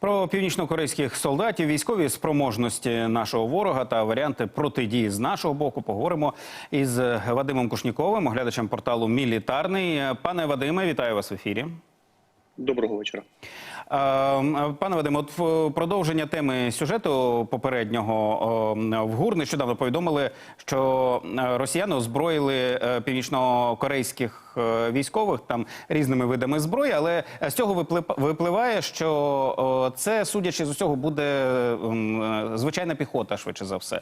Про північнокорейських солдатів, військові спроможності нашого ворога та варіанти протидії з нашого боку поговоримо із Вадимом Кушніковим, оглядачем порталу Мілітарний. Пане Вадиме, вітаю вас в ефірі. Доброго вечора. Е, Пане Вадиме, от в продовження теми сюжету попереднього е, в ГУР нещодавно повідомили, що е, росіяни озброїли е, північнокорейських е, військових там різними видами зброї, але з цього випливає, що е, це, судячи з усього, буде е, звичайна піхота, швидше за все.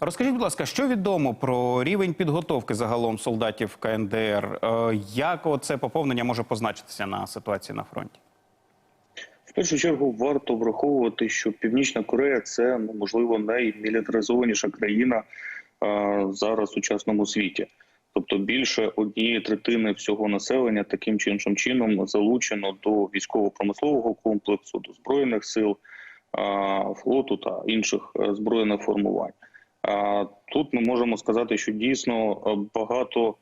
Розкажіть, будь ласка, що відомо про рівень підготовки загалом солдатів КНДР? Е, Як це поповнення може позначитися на ситуації на фронті? Першу чергу варто враховувати, що Північна Корея це ну, можливо наймілітаризованіша країна а, зараз у сучасному світі. Тобто більше однієї третини всього населення таким чи іншим чином залучено до військово-промислового комплексу, до збройних сил, флоту та інших е, збройних формувань. Тут ми можемо сказати, що дійсно е, багато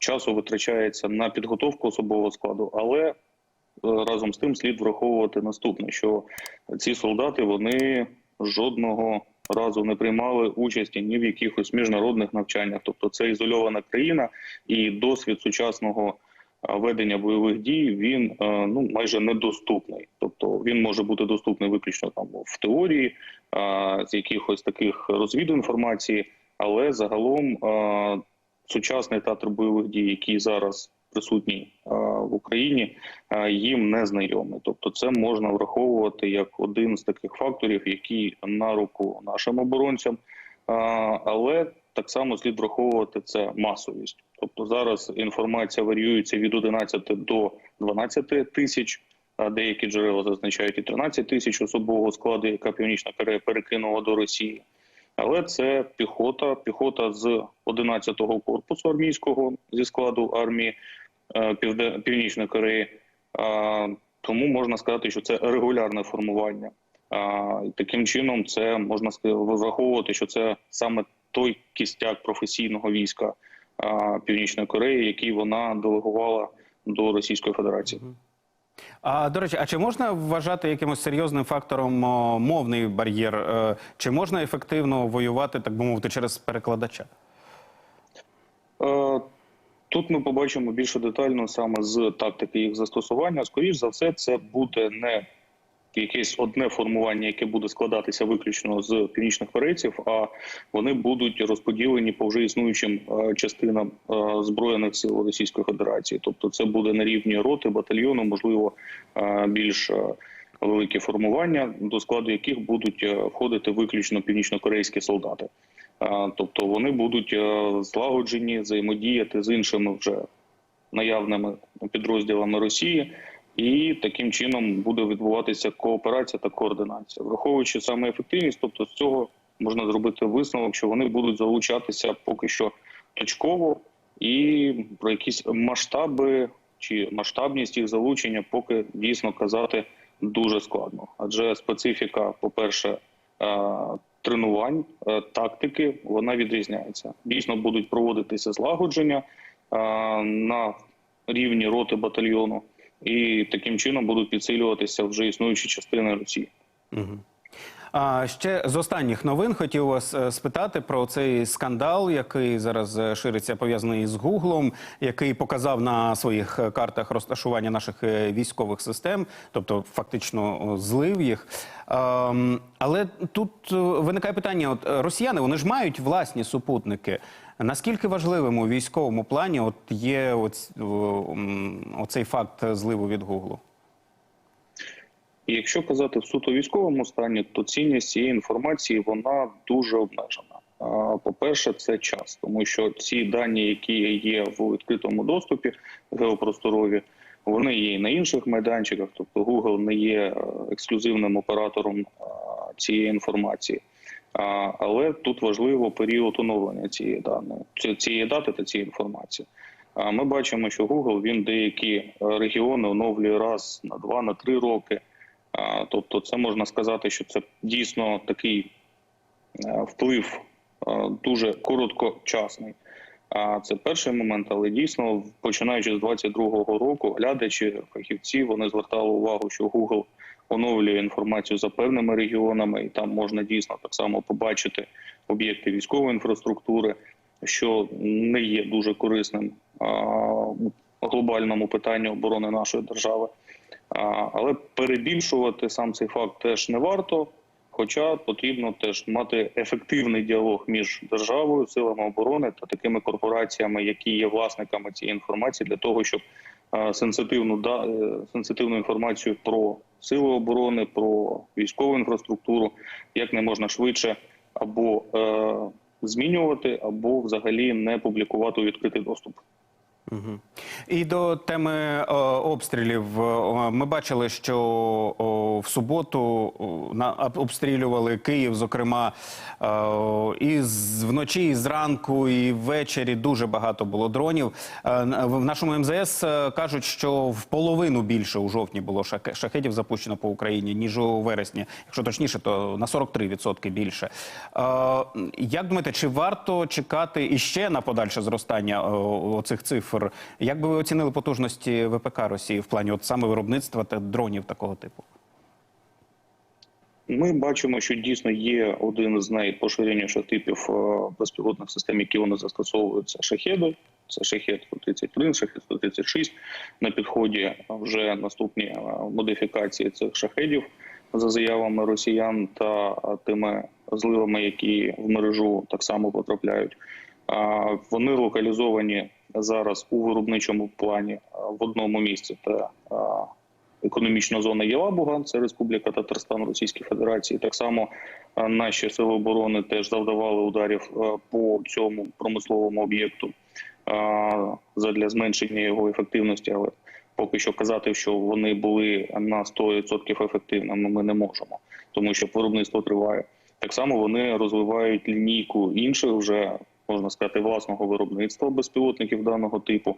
часу витрачається на підготовку особового складу, але разом з тим слід враховувати наступне: що ці солдати вони жодного разу не приймали участі ні в якихось міжнародних навчаннях, тобто це ізольована країна, і досвід сучасного ведення бойових дій він е, ну майже недоступний. Тобто він може бути доступний виключно там в теорії, з якихось таких розвіду інформації, але загалом сучасний театр бойових дій, який зараз присутній в Україні, їм не знайомий. Тобто, це можна враховувати як один з таких факторів, які на руку нашим оборонцям, але так само слід враховувати це масовість. Тобто зараз інформація варіюється від 11 до 12 тисяч. Деякі джерела зазначають і 13 тисяч особового складу, яка Північна Корея перекинула до Росії. Але це піхота, піхота з 11-го корпусу армійського зі складу армії Північної Кореї. Тому можна сказати, що це регулярне формування. Таким чином, це можна враховувати, що це саме той кістяк професійного війська Північної Кореї, який вона делегувала до Російської Федерації. А до речі, а чи можна вважати якимось серйозним фактором мовний бар'єр? Е, Чи можна ефективно воювати, так би мовити, через перекладача? Тут ми побачимо більше детально саме з тактики їх застосування. Скоріш за все, це буде не якесь одне формування, яке буде складатися виключно з північних корейців, а вони будуть розподілені по вже існуючим е, частинам е, збройних сил Російської Федерації. Тобто, це буде на рівні роти, батальйону, можливо, е, більш великі формування, до складу яких будуть входити виключно північнокорейські солдати. Тобто вони будуть е, злагоджені взаємодіяти з іншими вже наявними підрозділами Росії, і таким чином буде відбуватися кооперація та координація, враховуючи саме ефективність. Тобто, з цього можна зробити висновок, що вони будуть залучатися поки що точково, і про якісь масштаби чи масштабність їх залучення, поки дійсно казати дуже складно, адже специфіка, по перше, тренувань, е, тактики вона відрізняється. Дійсно будуть проводитися злагодження е, на рівні роти батальйону, і таким чином будуть підсилюватися вже існуючі частини Росії. А ще з останніх новин хотів вас е, спитати про цей скандал, який зараз е, шириться пов'язаний з Гуглом, який показав на своїх е, картах розташування наших військових систем, тобто фактично злив їх. Але тут виникає питання: от росіяни вони ж мають власні супутники. Наскільки важливим у військовому плані от є оць, оцей факт зливу від Гуглу? І якщо казати в суто військовому стані, то цінність цієї інформації вона дуже обмежена. По-перше, це час, тому що ці дані, які є в відкритому доступі геопросторові, вони є і на інших майданчиках. Тобто Google не є е, ексклюзивним оператором цієї інформації. Але тут важливо період оновлення цієї даної цієї дати та цієї інформації. Ми бачимо, що Google він деякі е, регіони оновлює раз на два, на три роки. Тобто, це можна сказати, що це дійсно такий е, вплив е, дуже короткочасний. А це перший момент, але дійсно, починаючи з 22-го року, глядачі, фахівці вони звертали увагу, що Google оновлює інформацію за певними регіонами, і там можна дійсно так само побачити об'єкти військової інфраструктури, що не є дуже корисним у глобальному питанні оборони нашої держави. Але перебільшувати сам цей факт теж не варто. Хоча потрібно теж мати ефективний діалог між державою, силами оборони та такими корпораціями, які є власниками цієї інформації, для того, щоб сенситивну да е, сенситивну інформацію про сили оборони, про військову інфраструктуру як не можна швидше або е, змінювати, або взагалі не публікувати у відкритий доступ. І до теми е, обстрілів Е, ми бачили, що о, в суботу о, на обстрілювали Київ, зокрема, е, і вночі, і зранку, і ввечері дуже багато було дронів. В нашому МЗС кажуть, що в половину більше у жовтні було шахедів запущено по Україні, ніж у вересні. Якщо точніше, то на 43% більше. Як думаєте, чи варто чекати іще на подальше зростання о, цих цифр? Як би ви оцінили потужності ВПК Росії в плані от саме виробництва та дронів такого типу? Ми бачимо, що дійсно є один з найпоширеніших типів е, безпілотних систем, які вони застосовують. Це шахеди. Це шахет 133, шахет 136. На підході вже наступні е, модифікації цих шахедів за заявами росіян та е, тими зливами, які в мережу так само потрапляють. Вони локалізовані зараз у виробничому плані в одному місці. Е, економічна зона Єлабуга, це Республіка Татарстан Російської Федерації. Так само наші сили оборони теж завдавали ударів по цьому промисловому об'єкту задля зменшення його ефективності. Але поки що казати, що вони були на 100% ефективними, ми не можемо, тому що виробництво триває. Так само вони розвивають лінійку інших вже. Можна сказати, власного виробництва безпілотників даного типу.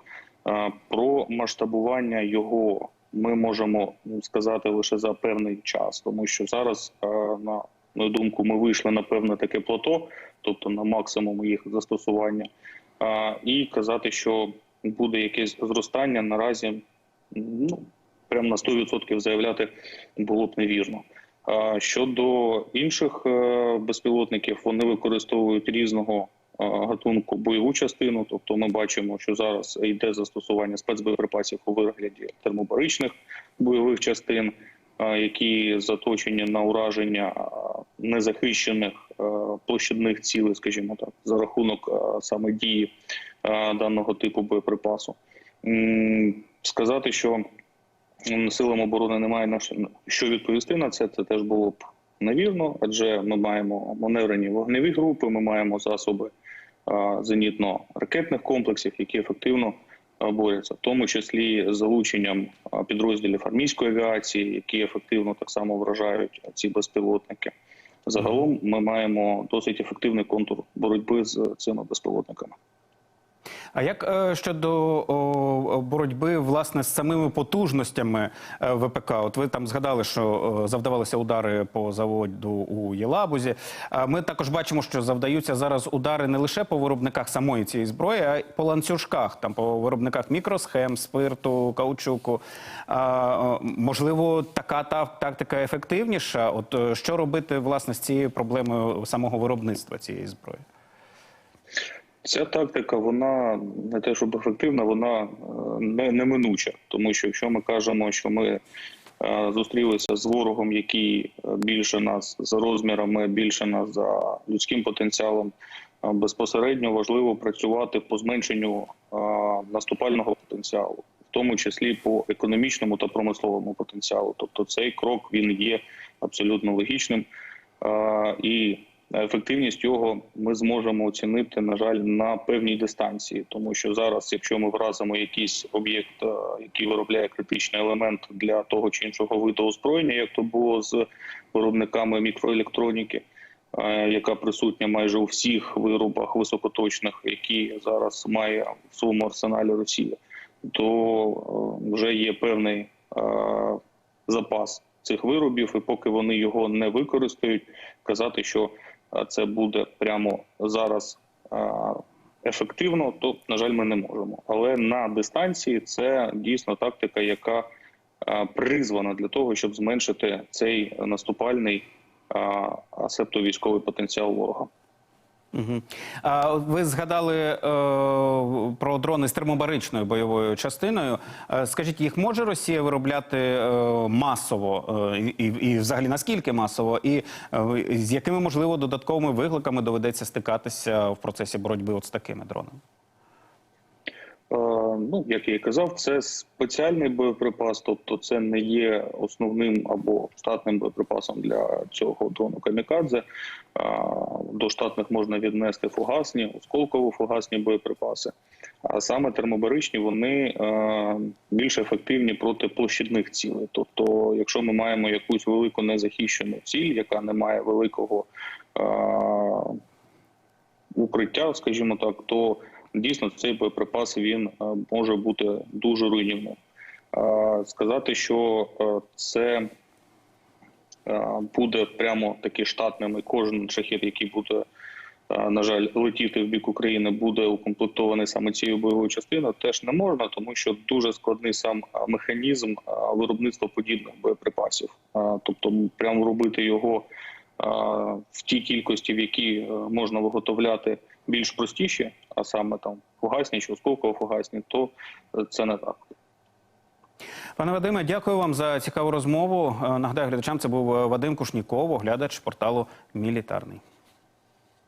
Про масштабування його ми можемо ну, сказати лише за певний час, тому що зараз, на мою думку, ми вийшли на певне таке плато, тобто на максимум їх застосування, і казати, що буде якесь зростання наразі, ну прямо на 100% заявляти було б невірно. Щодо інших е, безпілотників, вони використовують різного гатунку бойову частину. Тобто, ми бачимо, що зараз йде застосування спецбоєприпасів у вигляді термобаричних бойових частин, які заточені на ураження незахищених площадних цілей, скажімо так, за рахунок саме дії даного типу боєприпасу. Сказати, що силам оборони немає на що- відповісти на це, це теж було б невірно, адже ми маємо маневрені вогневі групи, ми маємо засоби зенітно-ракетних комплексів, які ефективно борються, в тому числі з залученням підрозділів армійської авіації, які ефективно так само вражають ці безпілотники. Загалом ми маємо досить ефективний контур боротьби з цими безпілотниками. А як е, щодо боротьби власне з самими потужностями е, ВПК? От ви там згадали, що завдавалися удари по заводу у Єлабузі. Ми також бачимо, що завдаються зараз удари не лише по виробниках самої цієї зброї, а й по ланцюжках, там по виробниках мікросхем, спирту, каучуку. Можливо, така та тактика ефективніша. От е, що робити власне з цією проблемою самого виробництва цієї зброї? Ця тактика, вона не те, щоб ефективна, вона е, не, неминуча. Тому що якщо ми кажемо, що ми е, зустрілися з ворогом, який е, більше нас за розмірами, більше нас за людським потенціалом, безпосередньо важливо працювати по зменшенню наступального потенціалу, в тому числі по економічному та промисловому потенціалу. Тобто цей крок він є абсолютно логічним. І ефективність його ми зможемо оцінити, на жаль, на певній дистанції, тому що зараз, якщо ми вразимо якийсь об'єкт, е, який виробляє критичний елемент для того чи іншого виду озброєння, як то було з виробниками мікроелектроніки, е, яка присутня майже у всіх виробах високоточних, які зараз має в своєму арсеналі Росія, то е, вже є певний е, запас цих виробів, і поки вони його не використають, казати, що е, це буде прямо зараз е, ефективно, то на жаль, ми не можемо. Але на дистанції це дійсно тактика, яка е, призвана для того, щоб зменшити цей наступальний е, військовий потенціал ворога. Угу. Ви згадали е, дрони з термобаричною бойовою частиною. Е, скажіть, їх може Росія виробляти е, масово е, і, і, взагалі наскільки масово? І з якими можливо додатковими викликами доведеться стикатися в процесі боротьби от з такими дронами? Е, Ну, як я і казав, це спеціальний боєприпас, тобто це не є основним або штатним боєприпасом для цього дрону камікадзе. Е, До штатних можна віднести фугасні, осколково-фугасні боєприпаси. А саме термобаричні вони е, більш ефективні проти площадних цілей. Тобто, якщо ми маємо якусь велику незахищену ціль, яка не має великого укриття, скажімо так, то дійсно цей боєприпас він е, може бути дуже руйнівним. Е, Сказати, що е, це буде прямо таки штатним, і кожен шахет, який буде, на жаль, летіти в бік України, буде укомплектований саме цією бойовою частиною, теж не можна, тому що дуже складний сам механізм виробництва подібних боєприпасів. Тобто, прямо робити його в тій кількості, в якій можна виготовляти більш простіші, а саме там фугасні чи осколково-фугасні, то е, це не так. Пане Вадиме, дякую вам за цікаву розмову. Е, Нагадаю глядачам, це був е, Вадим Кушніков, оглядач порталу Мілітарний.